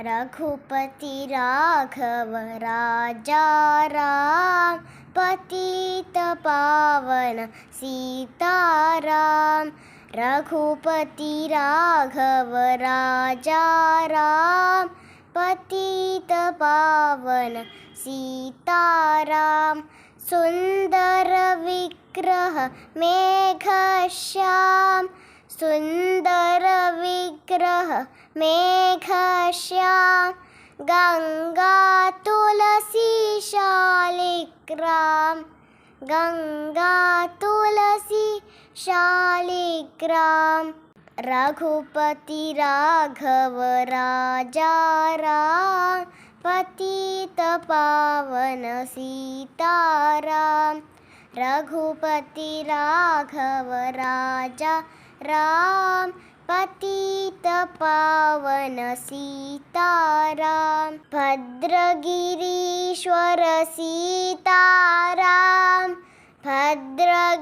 रघुपति राघव राजा राम पतित पावन सीताराम। रघुपति राघव राजा राम पतित पावन सीताराम। सुन्दर विग्रह मेघश्याम। सुन्दर विग्रह मेघश्याम गङ्गा तुलसी शालिग्राम गङ्गा तुलसी शालिग्राम रघुपति राघव राजा राम पतित पावन सीताराम। रघुपति राघव राजा राम पतित पावन सीताराम भद्रगिरीश्वर सीताराम भद्रगिरीश्वर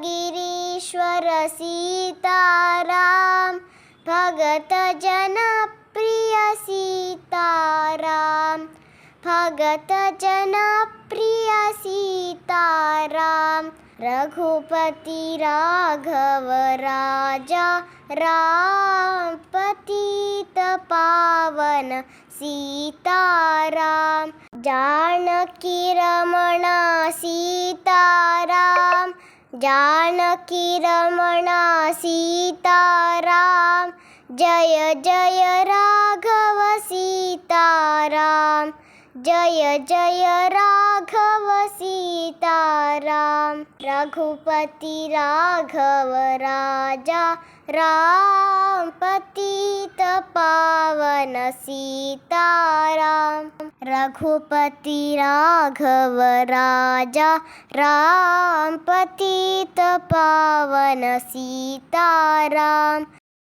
सीताराम भगत जनप्रिय सीताराम भगत जनप्रिय सीताराम रघुपति राघव राजा राम पतित पावन सीताराम। जानकी रमणा सीताराम। जानकी रमणा सीताराम। जय जय राघव सीताराम जय जय राघव सीताराम। रघुपति राघव राजा राम पतित पावन सीताराम। रघुपति राघव राजा राम पतित पावन सीताराम